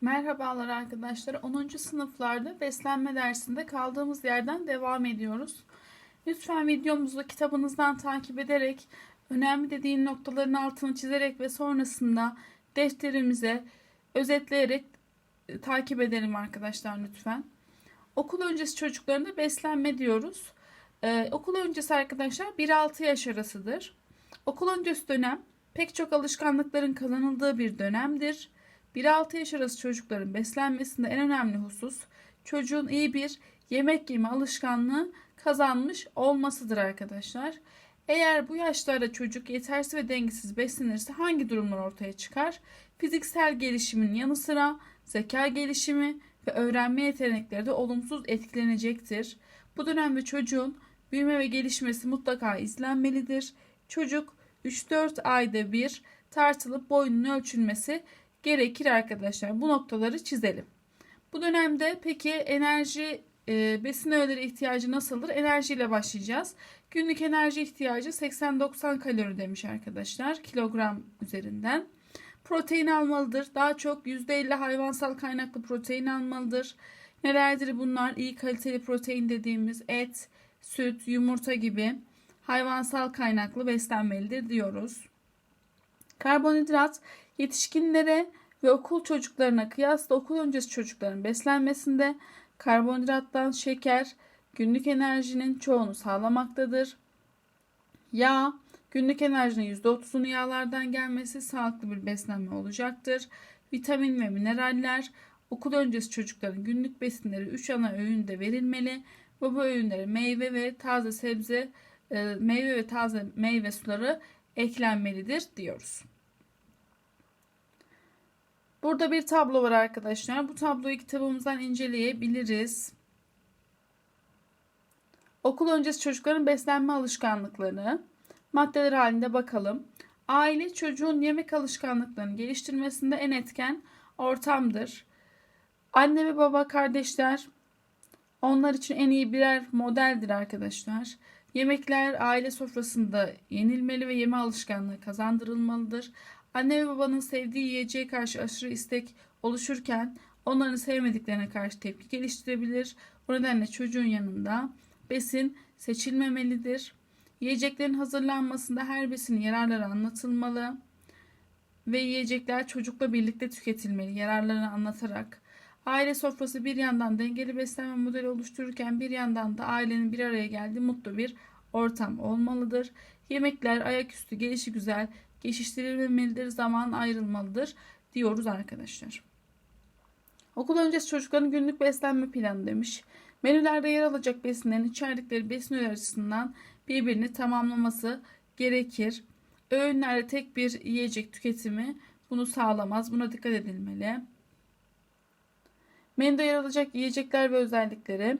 Merhabalar arkadaşlar. 10. sınıflarda beslenme dersinde kaldığımız yerden devam ediyoruz. Lütfen videomuzu kitabınızdan takip ederek, önemli dediğim noktaların altını çizerek ve sonrasında defterimize özetleyerek e, takip edelim arkadaşlar lütfen. Okul öncesi çocuklarına beslenme diyoruz. Ee, okul öncesi arkadaşlar 1-6 yaş arasıdır. Okul öncesi dönem pek çok alışkanlıkların kazanıldığı bir dönemdir. 1-6 yaş arası çocukların beslenmesinde en önemli husus çocuğun iyi bir yemek yeme alışkanlığı kazanmış olmasıdır arkadaşlar. Eğer bu yaşlarda çocuk yetersiz ve dengesiz beslenirse hangi durumlar ortaya çıkar? Fiziksel gelişimin yanı sıra zeka gelişimi ve öğrenme yetenekleri de olumsuz etkilenecektir. Bu dönemde çocuğun büyüme ve gelişmesi mutlaka izlenmelidir. Çocuk 3-4 ayda bir tartılıp boyunun ölçülmesi gerekir arkadaşlar. Bu noktaları çizelim. Bu dönemde peki enerji e, besin öğeleri ihtiyacı nasıldır? Enerjiyle başlayacağız. Günlük enerji ihtiyacı 80-90 kalori demiş arkadaşlar kilogram üzerinden. Protein almalıdır. Daha çok %50 hayvansal kaynaklı protein almalıdır. Nelerdir bunlar? İyi kaliteli protein dediğimiz et, süt, yumurta gibi hayvansal kaynaklı beslenmelidir diyoruz. Karbonhidrat yetişkinlere ve okul çocuklarına kıyasla okul öncesi çocukların beslenmesinde karbonhidrattan şeker günlük enerjinin çoğunu sağlamaktadır. Yağ günlük enerjinin %30'unu yağlardan gelmesi sağlıklı bir beslenme olacaktır. Vitamin ve mineraller okul öncesi çocukların günlük besinleri 3 ana öğünde verilmeli ve öğünlere meyve ve taze sebze e, meyve ve taze meyve suları eklenmelidir diyoruz. Burada bir tablo var arkadaşlar. Bu tabloyu kitabımızdan inceleyebiliriz. Okul öncesi çocukların beslenme alışkanlıkları maddeler halinde bakalım. Aile çocuğun yemek alışkanlıklarını geliştirmesinde en etken ortamdır. Anne ve baba kardeşler onlar için en iyi birer modeldir arkadaşlar. Yemekler aile sofrasında yenilmeli ve yeme alışkanlığı kazandırılmalıdır. Anne ve babanın sevdiği yiyeceğe karşı aşırı istek oluşurken onların sevmediklerine karşı tepki geliştirebilir. O nedenle çocuğun yanında besin seçilmemelidir. Yiyeceklerin hazırlanmasında her besinin yararları anlatılmalı ve yiyecekler çocukla birlikte tüketilmeli yararlarını anlatarak. Aile sofrası bir yandan dengeli beslenme modeli oluştururken bir yandan da ailenin bir araya geldiği mutlu bir ortam olmalıdır. Yemekler ayaküstü gelişi güzel geçiştirilmelidir, zaman ayrılmalıdır diyoruz arkadaşlar. Okul öncesi çocukların günlük beslenme planı demiş. Menülerde yer alacak besinlerin içerdikleri besin öğeleri açısından birbirini tamamlaması gerekir. Öğünlerde tek bir yiyecek tüketimi bunu sağlamaz. Buna dikkat edilmeli. Menüde yer alacak yiyecekler ve özellikleri.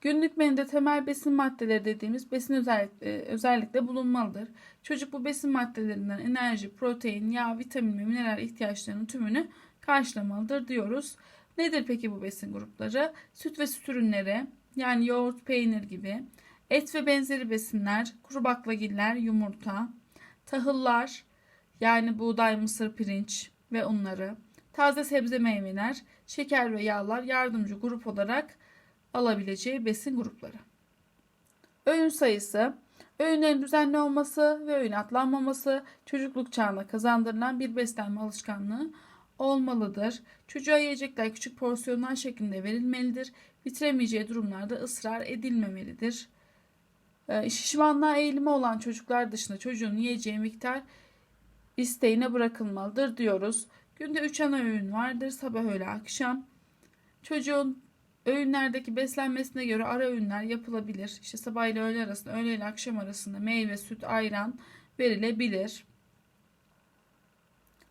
Günlük menüde temel besin maddeleri dediğimiz besin özellikle, özellikle bulunmalıdır. Çocuk bu besin maddelerinden enerji, protein, yağ, vitamin ve mineral ihtiyaçlarının tümünü karşılamalıdır diyoruz. Nedir peki bu besin grupları? Süt ve süt ürünleri yani yoğurt, peynir gibi, et ve benzeri besinler, kuru baklagiller, yumurta, tahıllar yani buğday, mısır, pirinç ve unları, taze sebze meyveler, şeker ve yağlar yardımcı grup olarak alabileceği besin grupları. Öğün sayısı, öğünlerin düzenli olması ve öğün atlanmaması çocukluk çağına kazandırılan bir beslenme alışkanlığı olmalıdır. Çocuğa yiyecekler küçük porsiyonlar şeklinde verilmelidir. Bitiremeyeceği durumlarda ısrar edilmemelidir. Ee, şişmanlığa eğilimi olan çocuklar dışında çocuğun yiyeceği miktar isteğine bırakılmalıdır diyoruz. Günde 3 ana öğün vardır. Sabah, öğle, akşam. Çocuğun öğünlerdeki beslenmesine göre ara öğünler yapılabilir. İşte sabah ile öğle arasında, öğle ile akşam arasında meyve, süt, ayran verilebilir.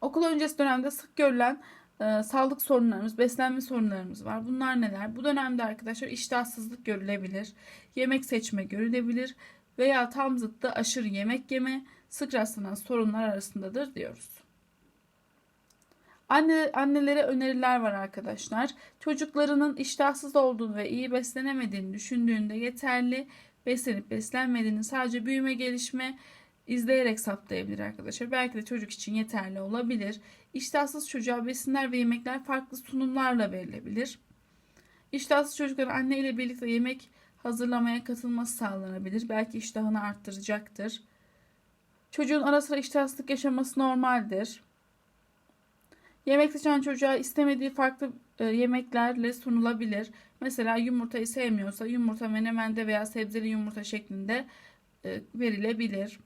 Okul öncesi dönemde sık görülen e, sağlık sorunlarımız, beslenme sorunlarımız var. Bunlar neler? Bu dönemde arkadaşlar iştahsızlık görülebilir, yemek seçme görülebilir veya tam zıttı aşırı yemek yeme sık rastlanan sorunlar arasındadır diyoruz. Anne, annelere öneriler var arkadaşlar. Çocuklarının iştahsız olduğunu ve iyi beslenemediğini düşündüğünde yeterli beslenip beslenmediğini sadece büyüme gelişme izleyerek saptayabilir arkadaşlar. Belki de çocuk için yeterli olabilir. İştahsız çocuğa besinler ve yemekler farklı sunumlarla verilebilir. İştahsız çocukların anne ile birlikte yemek hazırlamaya katılması sağlanabilir. Belki iştahını arttıracaktır. Çocuğun ara sıra iştahsızlık yaşaması normaldir. Yemek seçen çocuğa istemediği farklı e, yemeklerle sunulabilir. Mesela yumurtayı sevmiyorsa yumurta menemende veya sebzeli yumurta şeklinde e, verilebilir.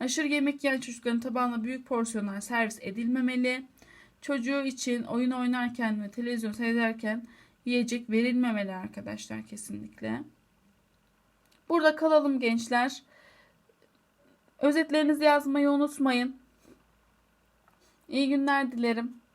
Aşırı yemek yiyen çocukların tabağına büyük porsiyonlar servis edilmemeli. Çocuğu için oyun oynarken ve televizyon seyrederken yiyecek verilmemeli arkadaşlar kesinlikle. Burada kalalım gençler. Özetlerinizi yazmayı unutmayın. İyi günler dilerim.